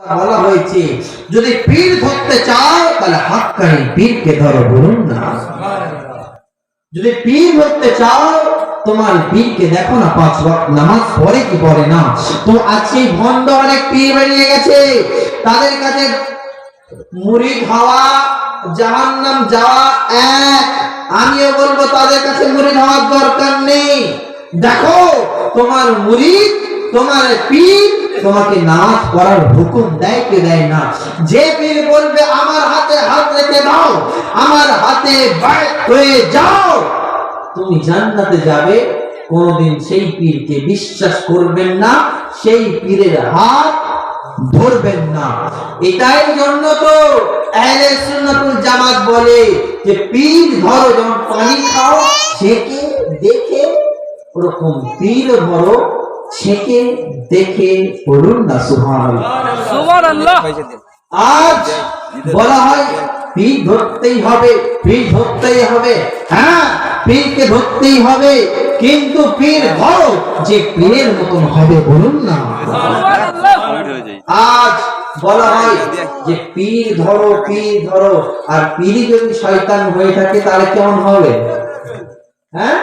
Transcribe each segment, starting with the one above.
বলা হয়েছে, যদি পীর ধরতে চাও, তাহলে হাক্কানি পীরকে ধরো বলুন না। যদি পীর ধরতে চাও, তোমার পীরকে দেখো না, পাঁচ নামাজ কি না। তো আজকে ভণ্ড অনেক পীর বেরিয়ে গেছে। তাদের কাছে মুরিদ হওয়া, জাহান্নাম যাওয়া এক। আমিও বলব, তাদের কাছে মুরিদ হওয়ার দরকার নেই। দেখো, তোমার মুরিদ, তোমার পীর তোমাকে নামাজ পড়ার হুকুম দেয় কে দেয় না? যে পীর বলবে, আমার হাতে হাত রেখে দাও, আমার হাতে হয়ে যাও। তুমি জান্নাতে যাবে, কোনদিন সেই পীরকে বিশ্বাস করবেন না, সেই পীরের হাত ধরবেন না। এটাই জন্য তো জামাত বলে যে, পীর ধরো যখন পানি খাও, ছেকে, দেখে ওরকম পীর ধরো ছেকে দেখে পড়ুন না সুবহানাল্লাহ। আজ বলা হয় পীর ধরতেই হবে পীর ধরতেই হবে। হ্যাঁ পীরকে ধরতেই হবে কিন্তু পীর ধরো যে পীরের মতন হবে বলুন না। আজ বলা হয় যে পীর ধরো পীর ধরো আর পীরই যদি শয়তান হয়ে থাকে তাহলে কেমন হবে? হ্যাঁ?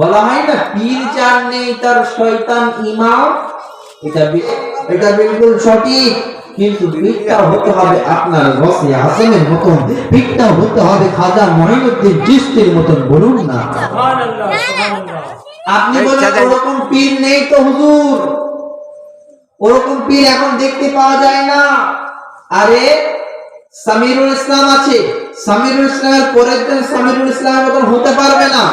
বলা হয় না পীর যার নেই তার শয়তান ইমাম। এটা এটা বিলকুল সঠিক কিন্তু পিঠটাও হতে হবে আপনার রসে হাসেমের মতন। পিঠটাও হতে হবে খাজা মহিনুদ্দিন চিস্তির মতন বলুন না। আপনি বলেন ওরকম পীর নেই তো হুজুর। ওরকম পীর এখন দেখতে পাওয়া যায় না। আরে সামিরুল ইসলাম আছে। সামিরুল ইসলামের পরের দিন সামিরুল ইসলামের মতন হতে পারবে না।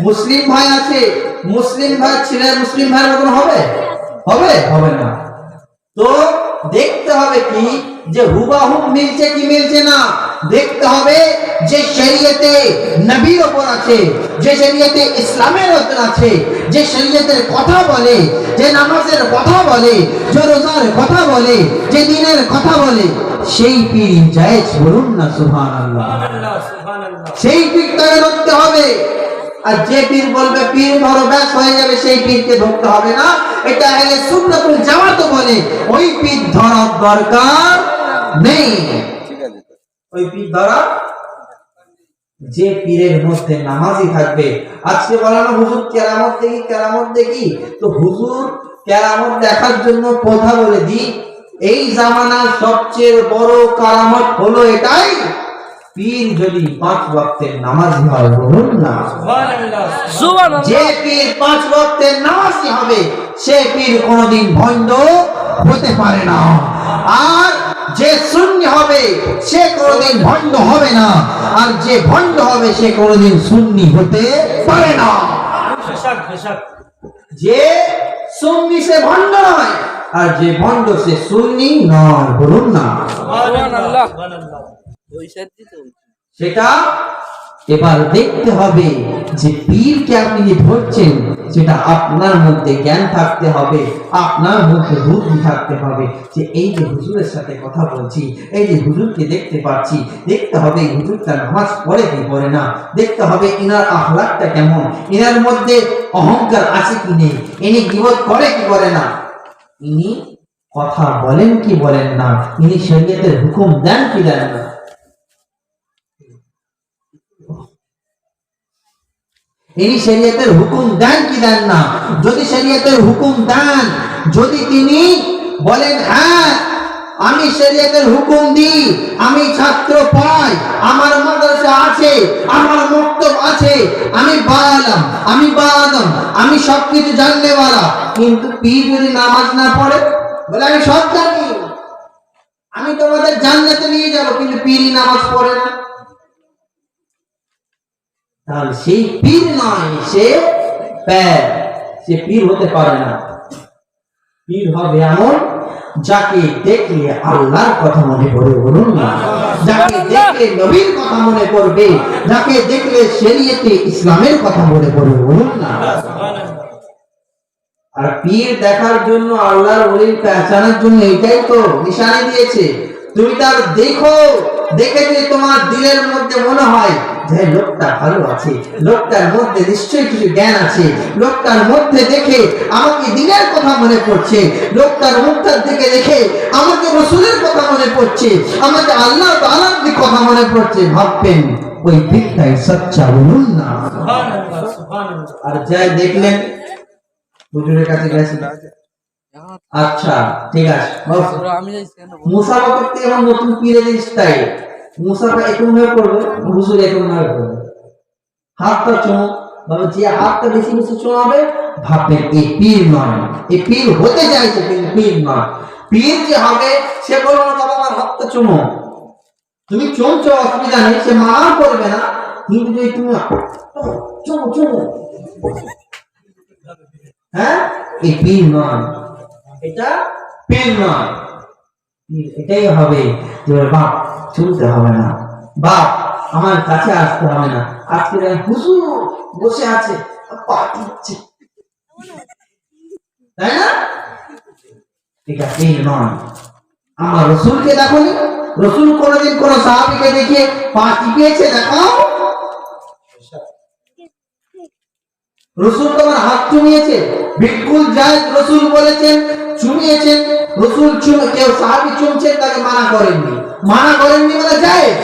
মুসলিম ভাই আছে মুসলিম ভাই ছেলে মুসলিম ভাইয়ের মতন হবে? হবে? হবে না। তো দেখতে হবে কি যে হুবাহু মিলছে কি মিলছে না। দেখতে হবে যে শরীয়তে নবীর ওপর আছে যে শরীয়তে ইসলামের ওপর আছে যে শরীয়তের কথা বলে যে নামাজের কথা বলে যে রোজার কথা বলে যে দিনের কথা বলে সেই পীর জায়েজ বলুন না সুবহানাল্লাহ। সেই পীরটাকে ধরতে হবে। আর যে পীর বলবে পীর ধরো ব্যাস হয়ে যাবে সেই পীরকে ধরতে হবে না। এটা হলে সুন্নাতুল জামাত বলে। ওই পীর ধরার দরকার নেই। ওই পীর ধরা যে পীরের মধ্যে নামাজি থাকবে। আজকে বলানো হুজুর কেরামত দেখি কেরামত দেখি। তো হুজুর কেরামত দেখার জন্য কথা বলে দি এই জামানার সবচেয়ে বড় কারামত হলো এটাই পীর যদি পাঁচ ওয়াক্তের নামাজি হয় বলুন না। যে পীর পাঁচ ওয়াক্তের নামাজি হবে সে পীর কোনোদিন ভণ্ড হতে পারে না। আর যে শূন্য হবে সে কোনোদিন ভণ্ড হবে না। আর যে ভণ্ড হবে সে কোনোদিন শূন্যি হতে পারে না। যে সুন্নি সে ভণ্ড নয় আর যে ভণ্ড সে শূন্য নয় বলুন না। সুবহানাল্লাহ। সেটা এবার দেখতে হবে যে পীরকে আপনি যে ধরছেন, সেটা আপনার মধ্যে জ্ঞান থাকতে হবে, আপনার মধ্যে বুদ্ধি থাকতে হবে। যে এই যে হুজুরের সাথে কথা বলছি, এই যে হুজুরকে দেখতে পাচ্ছি, দেখতে হবে হুজুরটা নামাজ পড়ে কি পড়ে না, দেখতে হবে ইনার আহ্লাদটা কেমন, ইনার মধ্যে অহংকার আছে কি নেই, ইনি গিবত করে কি করে না। ইনি কথা বলেন কি বলেন না, ইনি শরীয়তের হুকুম দেন কি দেন না। ইনি শরীয়তের হুকুম দেন কি দেন না? যদি শরীয়তের হুকুম দেন, যদি তিনি বলেন হ্যাঁ আমি শরীয়তের হুকুম দিই, আমি ছাত্র পাই, আমার মাদ্রাসা আছে, আমার মক্তব আছে, আমি বায়ালাম, আমি বায়াদম, আমি সব সবকিছু জানলেওয়ালা। কিন্তু পীর যদি নামাজ না পড়ে, বলে, আমি সব জানি, আমি তোমাদের জান্নাতে নিয়ে যাব। কিন্তু পীরই নামাজ পড়ে না। তাহলে সেই পীর নয় সে প্যার। সে পীর হতে পারে না। পীর হবে এমন যাকে দেখলে আল্লাহর কথা মনে পড়ে, বলুন না। যাকে দেখলে নবীর কথা মনে পড়বে, যাকে দেখলে শরীয়তে ইসলামের কথা মনে পড়বে বলুন না। আর পীর দেখার জন্য আল্লাহর ওলির পেঁচানোর জন্য এটাই তো নিশানি দিয়েছে। তুমি তার দেখো, দেখে যে তোমার দিলের মধ্যে মনে হয় যে লোকটা ভালো আছে লোকটার মধ্যে নিশ্চয়ই কিছু জ্ঞান আছে লোকটার মধ্যে দেখে আমাকে দিনের কথা মনে পড়ছে লোকটার মুখটার দিকে দেখে আমাকে রসুলের কথা মনে পড়ছে আমাকে আল্লাহ তাআলার দিকে কথা মনে পড়ছে ভাববেন ওই ভিক্ষাই সচ্চা বলুন না। আর যাই দেখলেন হুজুরের কাছে গেছেন। আচ্ছা ঠিক আছে মুসাফা করতে আমার নতুন পীরের স্টাইল মুসাফা এরকম ভাবে করবে? হুজুর এরকম ভাবে করবে? হাতটা চুমো। মানে যে হাতটা বেশি বেশি চুমাবে ভাববেন এই পীর নয়। এই পীর হতে চাইছে, কিন্তু পীর নয়। পীর যে হবে, সে বলব না বাবা আমার হাতটা চুমো। তুমি চমছো, অসুবিধা নেই, সে মানা করবে না। কিন্তু যদি তুমি চুমো চুমো। হ্যাঁ? এই পীর নয়। এটা পীর নয়। এটাই হবে যে বাপ শুনতে হবে না। বাপ, আমার কাছে আসতে হবে না। আজকে হুজুর বসে আছে। তাই না? এটা পীর নয়। আমার রসুলকে দেখনি রসুল কোনোদিন কোন সাহাবিকে দেখিয়ে পা টিপিয়েছে দেখাও। রসুল তোমার হাত চুমিয়েছে। বিলকুল জায়েজ রসুল বলেছেন, চুমিয়েছেন। রসুল চুমে, কেউ সাহাবি চুমছেন তাকে মানা করেননি। মানা করেননি মানে জায়েজ।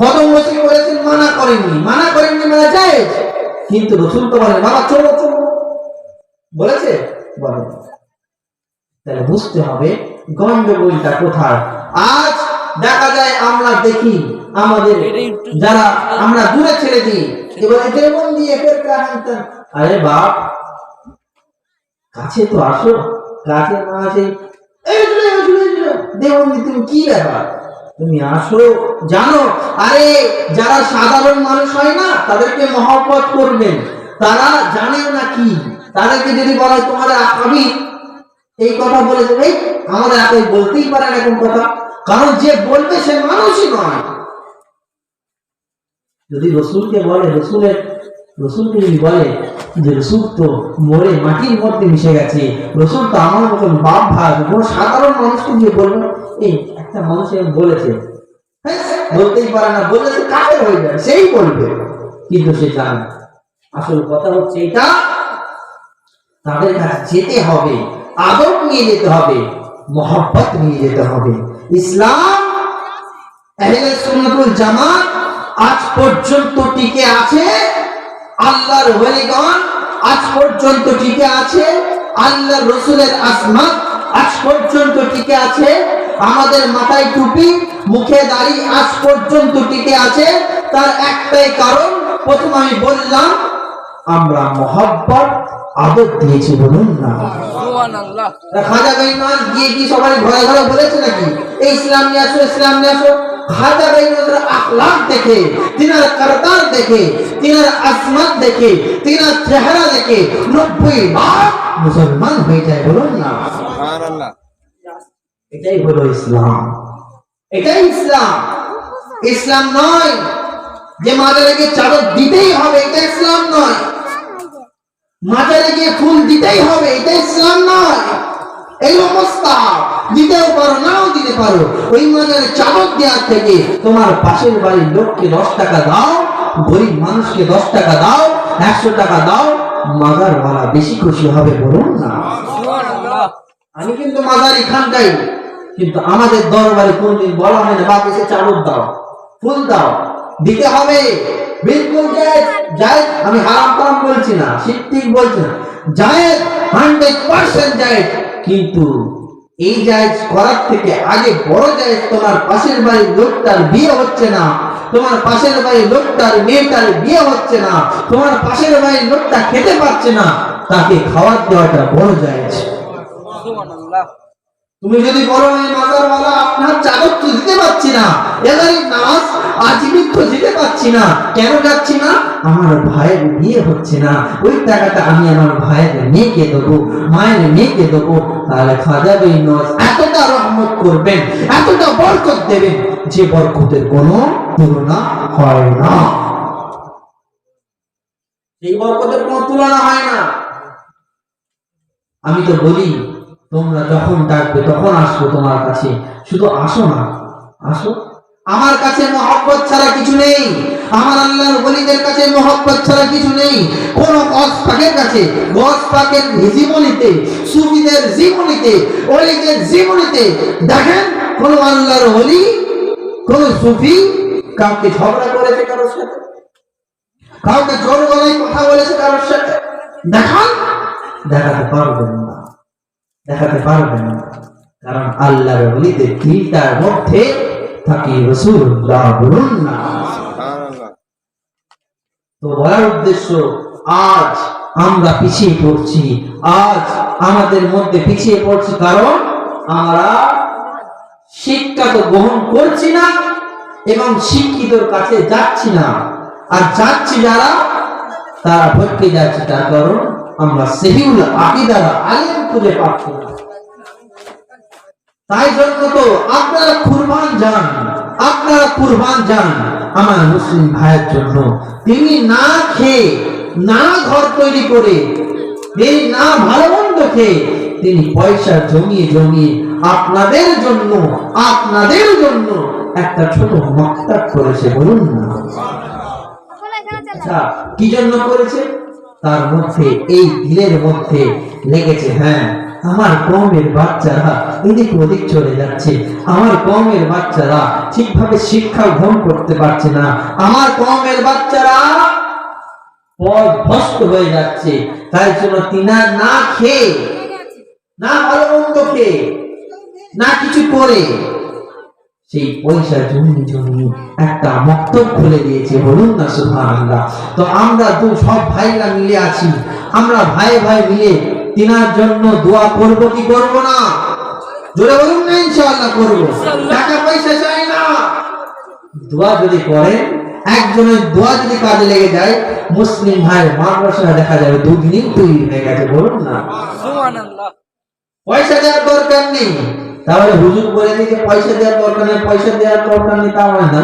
কদম বসে বলেছেন, মানা করেননি। মানা করেননি মানে জায়েজ। কিন্তু রসুল তো বলেন বাবা চলো চলো বলেছে? বলেন তাহলে বুঝতে হবে গন্ডগোলটা কোথায়? আজ দেখা যায় আমরা দেখি, আমাদের যারা আমরা দূরে ছেড়ে দিই, এবার যেমন দিয়ে ফের আরে বাপ, কাছে তো আসো, কাছে না আসে। দেবন্দি তুমি কি ব্যাপার? তুমি আসো, জানো, আরে যারা সাধারণ মানুষ হয় না, তাদেরকে মহব্বত করবেন তারা জানেও না কি। তাদেরকে যদি বলা তোমার আকাবি এই কথা বলেছে। এই, আমাদের আগে বলতেই পারে না এরকম কথা। কারণ যে বলবে, সে মানুষই নয়। যদি রসুলকে বলে, রসুলের, রসুলকে যদি বলে যে তো মরে মাটির মধ্যে মিশে গেছে তো আমার মতন বাপ কোনো সাধারণ মানুষকে দিয়ে বলবে এই একটা মানুষ বলেছে। হ্যাঁ, বলতেই পারে না হয়ে সেই বলবে। কিন্তু সে জানে আসল কথা হচ্ছে এটা তাদের কাছে যেতে হবে নিয়ে যেতে হবে মোহব্বত নিয়ে যেতে হবে। ইসলাম জামাত আজ পর্যন্ত টিকে আছে আল্লাহর ওলিগণ আজ পর্যন্ত টিকে আছে আল্লাহর রসুলের আসমাত আজ পর্যন্ত টিকে আছে আমাদের মাথায় টুপি মুখে দাড়ি আজ পর্যন্ত টিকে আছে তার একটাই কারণ প্রথম আমি বললাম আমরা মহব্বত আদর দিয়েছি বলুন না। খাজা বেঈমান গিয়ে কি সবাই ঘরে ঘরে বলেছে নাকি? এই ইসলাম নিয়ে আসো ইসলাম নিয়ে আসো। খাজা বেঈমানের আখলাক দেখে তিনার করতার দেখে তিনার আসমাত দেখে তিনার চেহারা দেখে নব্বই লাখ মুসলমান হয়ে যায় বলুন না। এটাই হলো ইসলাম। এটাই ইসলাম। ইসলাম নয় যে মাজারে গিয়ে চাদর দিতেই হবে এটা ইসলাম নয়। মাজারে গিয়ে ফুল দিতেই হবে এটা ইসলাম নয়। এই অবস্থা। দিতেও পারো, নাও দিতে পারো। ওই মাজারে চাদর দেওয়ার থেকে তোমার পাশের বাড়ির লোককে দশ টাকা দাও, গরিব মানুষকে দশ টাকা দাও, একশো টাকা দাও। মাজার মারা বেশি খুশি হবে বলুন না। আমি কিন্তু মাজারি খানটাই কিন্তু আমাদের দরবারে কোনদিন বলা হয় না, বাপ এসে চাদর দাও, ফুল দাও। দিতে হবে। বিলকুল জায়েজ আমি হারাম কারাম বলছি না ঠিক ঠিক বলছি না। জায়েজ হান্ড্রেড পার্সেন্ট জায়েজ কিন্তু এই জায়জ করার থেকে আগে বড় জায়জ তোমার পাশের বাড়ির লোকটার বিয়ে হচ্ছে না, তোমার পাশের বাড়ির লোকটার মেয়েটার বিয়ে হচ্ছে না, তোমার পাশের বাড়ির লোকটা খেতে পারছে না, তাকে খাওয়ার দেওয়াটা বড় জায়জ। তুমি যদি বলো এই মাজারওয়ালা, আপনার চাদর তো দিতে পারছি না। এবারে নামাজ আজীবিক তো দিতে পারছি না। কেন যাচ্ছি না? আমার ভাইয়ের বিয়ে হচ্ছে না। ওই টাকাটা আমি আমার ভাইয়ের মেয়েকে দেবো, মায়ের মেয়েকে দেবো। তাহলে খাজা বিন নওয়াজ এতটা রহমত করবেন, এতটা বরকত দেবেন, যে বরকতের কোনো তুলনা হয় না। এই বরকতের কোনো তুলনা হয় না। আমি তো বলি তোমরা যখন ডাকবে, তখন আসব তোমার কাছে। শুধু আসো না, আসো। আমার কাছে মহব্বত ছাড়া কিছু নেই। আমার আল্লাহর বলিদের কাছে মহব্বত ছাড়া কিছু নেই। কোন গস পাকের কাছে গস পাকের জীবনীতে, সুফিদের জীবনীতে অলিদের জীবনীতে দেখেন, কোন আল্লাহর অলি কোন সুফি কাউকে ঝগড়া করেছে কারোর সাথে। কাউকে জোর গলায় কথা বলেছে কারোর সাথে। দেখান, দেখাতে পারবেন না। দেখাতে পারবে না। কারণ আল্লাহর ওলিদের দিলটার মধ্যে থাকে রসুল্লাহ বলুন না। তো বলার উদ্দেশ্য আজ আমরা পিছিয়ে পড়ছি। আজ আমাদের মধ্যে পিছিয়ে পড়ছি কারণ আমরা শিক্ষা তো গ্রহণ করছি না এবং শিক্ষিতর কাছে যাচ্ছি না। আর যাচ্ছি যারা তারা ভটকে যাচ্ছে তার কারণ আমরা সেহিউল আকিদারা আলেম খুঁজে পাচ্ছি না। তাই জন্য তো আপনারা কুরবান যান আপনারা কুরবান যান। আমার মুসলিম ভাইয়ের জন্য তিনি না খেয়ে না ঘর তৈরি করে তিনি না ভালো মন্দ খেয়ে তিনি পয়সা জমিয়ে জমিয়ে আপনাদের জন্য আপনাদের জন্য একটা ছোট মক্তাব করেছে। বলুন না। আচ্ছা কি জন্য করেছে? তার মধ্যে, এই দিলের মধ্যে লেগেছে হ্যাঁ। আমার কমের বাচ্চারা এদিক ওদিক চলে যাচ্ছে। আমার কমের বাচ্চারা ঠিকভাবে শিক্ষা গ্রহণ করতে পারছে না। আমার কমের বাচ্চারা ভ্রষ্ট হয়ে যাচ্ছে। তাই জন্য তিনার না খেয়ে, না ভালো মন্দ খেয়ে, না কিছু করে সেই পয়সা জমি জমি একটা মক্তব খুলে দিয়েছে বলুন না সুবহানাল্লাহ। তো আমরা দু সব ভাইরা মিলে আছি। আমরা ভাই ভাই মিলে তিনার জন্য দোয়া করব কি করব না? জোরে বলুন না ইনশাআল্লাহ করব। টাকা পয়সা চাই না। দোয়া যদি করেন একজনের দোয়া যদি কাজে লেগে যায় মুসলিম ভাই মাদ্রাসা দেখা যাবে দুদিনই তৈরি হয়ে গেছে বলুন না। পয়সা দেওয়ার দরকার নেই। তাহলে হুজুর বলে দিয়েছে, পয়সা দেওয়ার দরকার নেই, পয়সা দেওয়ার দরকার নেই, তা হয় না।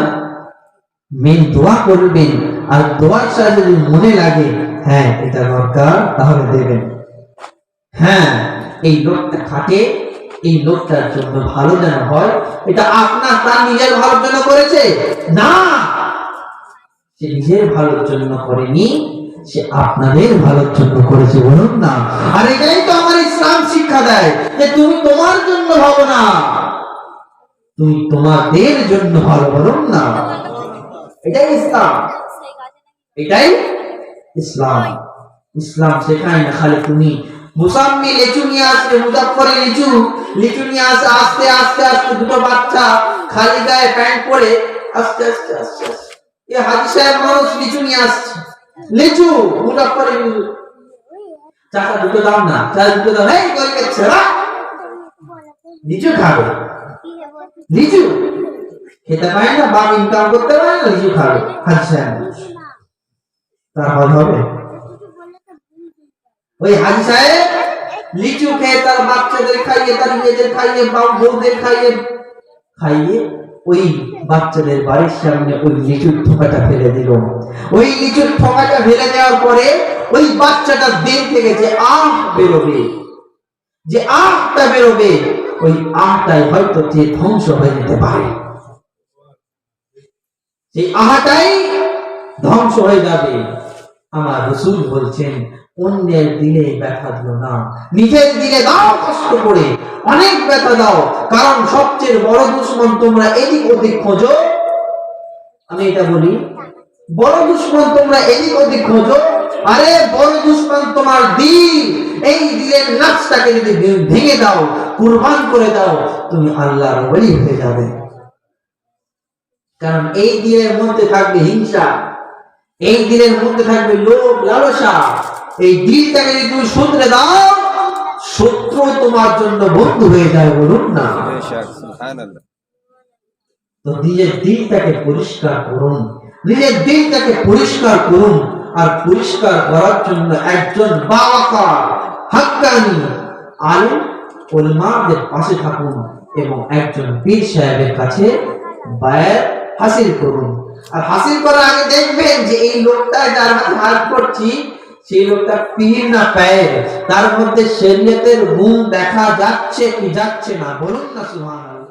মেন দোয়া করবেন, আর দোয়ার সাথে যদি মনে লাগে হ্যাঁ এটা দরকার, তাহলে দেবেন। হ্যাঁ এই লোকটা খাটে, এই লোকটার জন্য ভালো যেন হয়, এটা আপনার তার নিজের ভালোর জন্য করেছে? না! সে নিজের ভালোর জন্য করেনি, সে আপনাদের ভালোর জন্য করেছে, বলুন না। আর এটাই তো শিক্ষা দেয় যে তুমি তোমার জন্য ভাবো না। তুমি তোমাদের জন্য ভালো বলুন না। এটাই ইসলাম। এটাই ইসলাম। ইসলাম শেখায় না খালি তুমি। মুসাম্মি লিচু নিয়ে আসবে মুজাফরে লিচু। লিচু নিয়ে আসে, আস্তে আস্তে আস্তে দুটো বাচ্চা খালি গায়ে প্যান্ট পরে আস্তে আস্তে আস্তে আস্তে। এ হাজি সাহেব মানুষ লিচু নিয়ে আসছে। লিচু মুজাফরে লিচু। চাচা দুটো দাও না চাচা দুটো দাও এই গরিবের ছেড়া লিচু খাবে। লিচু খেতে পারে না, বাপ ইনকাম করতে পারে না লিচু খাবে। হাজি তার হল হবে। ওই হাজি সাহেব লিচু খেয়ে তার বাচ্চাদের খাইয়ে, তার মেয়েদের খাইয়ে বাপ বউদের খাইয়ে খাইয়ে ওই বাচ্চাদের বাড়ির সামনে ওই লিচুর ঠোকাটা ফেলে দিল। ওই লিচুর ঠোকাটা ফেলে দেওয়ার পরে ওই বাচ্চাটা দিন থেকে যে আহ, বেরোবে। যে আহটা বেরোবে, ওই আহটাই হয়তো যে ধ্বংস হয়ে যেতে পারে। সেই আহাটাই ধ্বংস হয়ে যাবে। আমার রসুল বলছেন অন্যের দিলে ব্যথা দিও না। নিজের দিলে দাও, কষ্ট করে। অনেক ব্যথা দাও। কারণ সবচেয়ে বড় দুশ্মন তোমরা এদিক ওদিক খোঁজো। আমি এটা বলি, বড় দুশ্মন তোমরা এদিক ওদিক খোঁজো। আরে, বড় দুশ্মন তোমার দিল। এই দিলের নাচটাকে যদি ভেঙে দাও, কুরবান করে দাও, তুমি আল্লাহর বলি হয়ে যাবে। কারণ এই দিলের মধ্যে থাকবে হিংসা। এই দিলের মধ্যে থাকবে লোভ, লালসা। এই দিলটাকে যদি তুমি শুধরে দাও শত্রু তোমার জন্য বন্ধু হয়ে যায় বলুন না। তো নিজের দিলটাকে পরিষ্কার করুন নিজের দিলটাকে পরিষ্কার করুন আর পরিষ্কার করার জন্য একজন বাবাকার হাক্কানি আলেম ওলমাদের পাশে থাকুন এবং একজন পীর সাহেবের কাছে বায়াত হাসিল করুন। আর হাসিল করার আগে দেখবেন যে এই লোকটা যার হাতে হাত করছি সেই লোকটা পীর না পায়ের তার মধ্যে শরীয়তের গুণ দেখা যাচ্ছে কি যাচ্ছে না? বলুন না, সুবহানাল্লাহ।